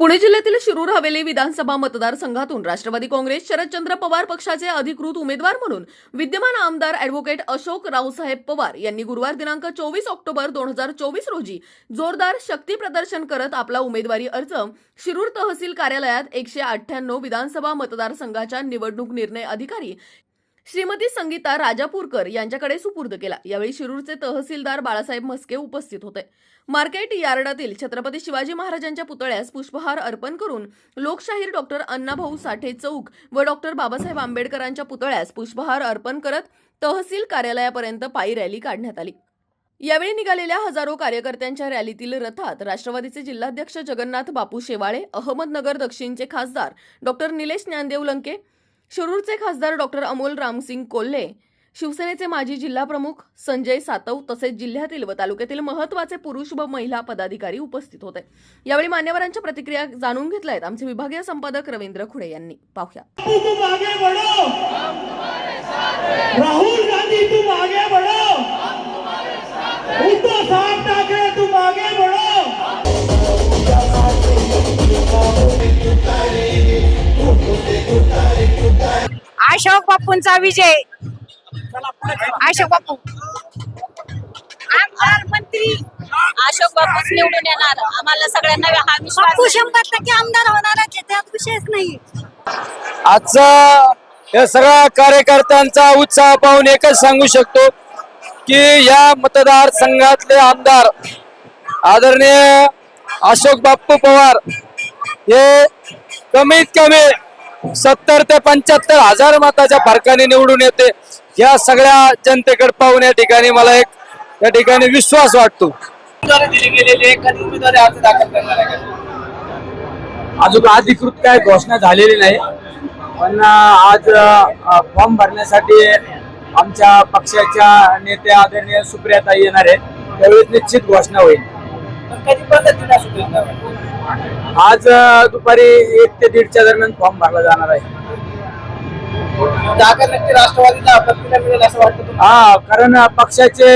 पुणे जिल्ह्यातील शिरूर हवेली विधानसभा मतदारसंघातून राष्ट्रवादी काँग्रेस शरदचंद्र पवार पक्षाचे अधिकृत उमेदवार म्हणून विद्यमान आमदार अॅडव्होकेट अशोक रावसाहेब पवार यांनी गुरुवार दिनांक चोवीस ऑक्टोबर दोन हजार चोवीस रोजी जोरदार शक्ती प्रदर्शन करत आपला उमेदवारी अर्ज शिरूर तहसील कार्यालयात एकशे अठ्ठ्याण्णव विधानसभा मतदारसंघाच्या निवडणूक निर्णय अधिकारी श्रीमती संगीता राजापूरकर यांच्याकडे सुपूर्द केला. यावेळी शिरूरचे तहसीलदार बाळासाहेब म्हस्के उपस्थित होते. मार्केट यार्डातील छत्रपती शिवाजी महाराजांच्या पुतळ्यास पुष्पहार अर्पण करून लोकशाहीर डॉक्टर अण्णाभाऊ साठे चौक व डॉक्टर बाबासाहेब आंबेडकरांच्या पुतळ्यास पुष्पहार अर्पण करत तहसील कार्यालयापर्यंत पायी रॅली काढण्यात आली. यावेळी निघालेल्या हजारो कार्यकर्त्यांच्या रॅलीतील रथात राष्ट्रवादीचे जिल्हाध्यक्ष जगन्नाथ बापू शेवाळे अहमदनगर दक्षिणचे खासदार डॉक्टर निलेश ज्ञानदेव लंके शिरूरचे खासदार डॉक्टर अमोल रामसिंग कोल्हे शिवसेनेचे माजी जिल्हाप्रमुख संजय सातव तसेच जिल्ह्यातील व तालुक्यातील महत्त्वाचे पुरुष व महिला पदाधिकारी उपस्थित होते. यावेळी मान्यवरांच्या प्रतिक्रिया जाणून घेतल्या आहेत आमचे विभागीय संपादक रवींद्र खुडे यांनी. पाहूया. राहुल गांधी अशोक बापूंचा विजय. अशोक बापू. आमदार मंत्री. अशोक बापूच निवडून येणार. आम्हाला सगळ्यांना हा विश्वास बापू. शंभर टक्के आमदार होणारच आहे, त्यात विषयच नाही आजचा या सगळ्या कार्यकर्त्यांचा उत्साह पाहून एकच सांगू शकतो की या मतदारसंघातले आमदार आदरणीय अशोक बाप्पू पवार हे कमीत कमी सत्तर ते पंच्याहत्तर हजार मताच्या फरकाने निवडून येते. या सगळ्या जनतेकडे पाहून या ठिकाणी मला एक या ठिकाणी विश्वास वाटतो? अजून अधिकृत काय घोषणा झालेली नाही. पण आज फॉर्म भरण्यासाठी आमच्या पक्षाच्या नेत्या आदरणीय सुप्रियाताई येणार आहे त्यावेळेस निश्चित घोषणा होईल. आज दुपारी एक ते दीडच्या दरम्यान फॉर्म भरला जाणार आहे. जागा नक्की राष्ट्रवादीला पत्नीला मिळेल असं वाटतं तुम्हाला? हा कारण पक्षाचे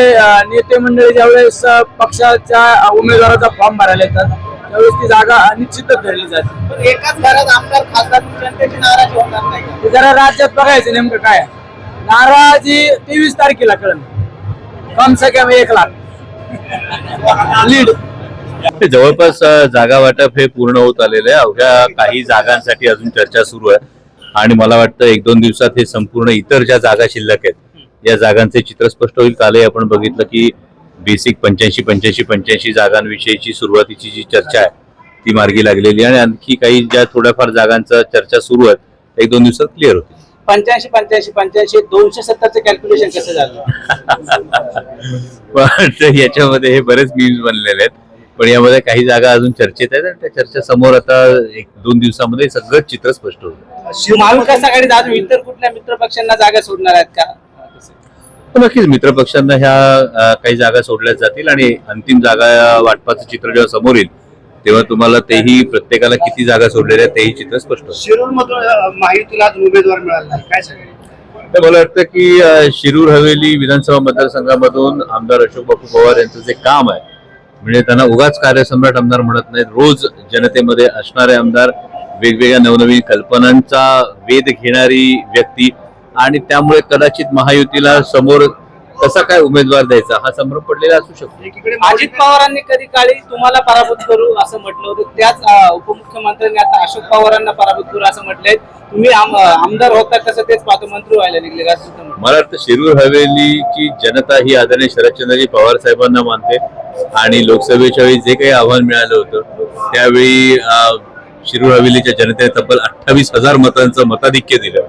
नेते मंडळी ज्यावेळेस पक्षाच्या उमेदवाराचा फॉर्म भरायला येतात त्यावेळेस ती जागा निश्चितच धरली जाते. एकाच घरात आमदार खासदार जनतेची नाराजी होणार नाही जरा राज्यात बघायचं नेमकं काय. नाराजी तेवीस तारखेला कळण कम से कम एक लाख. लीड. जवळपास जागा वाटप हे पूर्ण होत आलेलं आहे. अवघ्या काही जागांसाठी अजून चर्चा सुरू आहे. आणि मला वाटतं एक दोन दिवसात हे संपूर्ण इतर ज्या जागा शिल्लक आहेत या जागांचे चित्र स्पष्ट होईल. कालही आपण बघितलं की बेसिक पंच्याऐंशी पंच्याऐंशी पंच्याऐंशी जागांविषयीची सुरुवातीची जी चर्चा आहे ती मार्गी लागलेली आहे. आणि आणखी काही ज्या थोड्याफार जागांचा चर्चा सुरू आहेत एक दोन दिवसात क्लिअर होतील. पंच्याऐंशी पंच्याऐंशी पंच्याऐंशी दोनशे सत्तरचं कॅल्क्युलेशन कसं झालं? पण याच्यामध्ये हे बरेच मीम्स बनलेले आहेत. पण यामध्ये काही जागा अजून चर्चेत आहेत आणि त्या चर्चा समोर आता एक दोन दिवसामध्ये सगळं चित्र स्पष्ट होईल. महाविकास आघाडीत अजून इतर कुठल्या मित्र पक्षांना जागा सोडणार आहेत का? तर नक्कीच मित्र पक्षांना ह्या काही जागा सोडल्या जातील आणि अंतिम जागा वाटपाचं चित्र जेव्हा समोर येईल तेव्हा तुम्हाला तेही प्रत्येकाला किती जागा सोडलेल्या आहेत तेही चित्र स्पष्ट शिरूर मधून माहितीला आज उमेदवार मिळाला नाही. काय सांगेल? तर मला वाटतं की शिरूर हवेली विधानसभा मतदारसंघामधून आमदार अशोक बापू पवार यांचं जे काम आहे म्हणजे त्यांना उगाच कार्यसम्राट आमदार म्हणत नाहीत. रोज जनतेमध्ये असणारे आमदार वेगवेगळ्या नवनवीन कल्पनांचा वेध घेणारी व्यक्ती आणि त्यामुळे कदाचित महायुतीला समोर कसा काय उमेदवार द्यायचा हा संभ्रम पडलेला असू शकतो. अजित पवारांनी कधी काळी तुम्हाला पराभूत करू असं म्हटलं होतं. त्याच उपमुख्यमंत्र्यांनी आता अशोक पवारांना पराभूत करू असं म्हटलंय. तुम्ही आम- आमदार होता कसं तेच पाहतो मंत्री व्हायला निघले असं. मला वाटतं शिरूर हवेलीची जनता ही आदरणीय शरदचंद्रजी पवार साहेबांना मानते. आणि लोकसभेच्या वेळी जे काही आव्हान मिळालं होतं त्यावेळी शिरूर हवेलीच्या जनतेने तब्बल अठ्ठावीस हजार मतांचं मताधिक्य दिलं.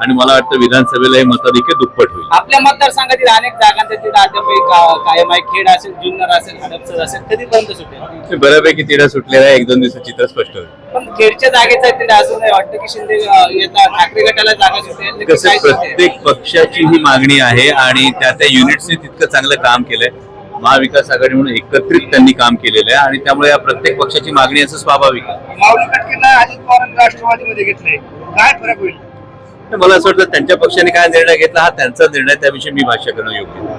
आणि मला वाटतं विधानसभेला हे मताधिक्य दुप्पट होईल. आपल्या मतदारसंघातील अनेक का- कायम आहे खेड असेल जुन्नर असेल हडपसर असेल कधीपर्यंत सुटेल? बऱ्यापैकी तिढा सुटलेला आहे एक दोन दिवसात चित्र स्पष्ट होईल. पण खेडच्या जागेचा तिथे असं नाही वाटतं की शिंदे ठाकरे गटाला जागा सुटेल? प्रत्येक पक्षाची ही मागणी आहे आणि त्या त्या युनिट्सने तितकं चांगलं काम केलंय. महाविकास आघाडी म्हणून एकत्रित त्यांनी काम केलेलं आहे आणि त्यामुळे या प्रत्येक पक्षाची मागणी असं स्वाभाविक आहे. अजित राष्ट्रवादीमध्ये घेतलंय. काय फरक होईल? मला असं वाटतं त्यांच्या पक्षाने काय निर्णय घेतला हा त्यांचा निर्णय त्याविषयी मी भाष्य करणं योग्य.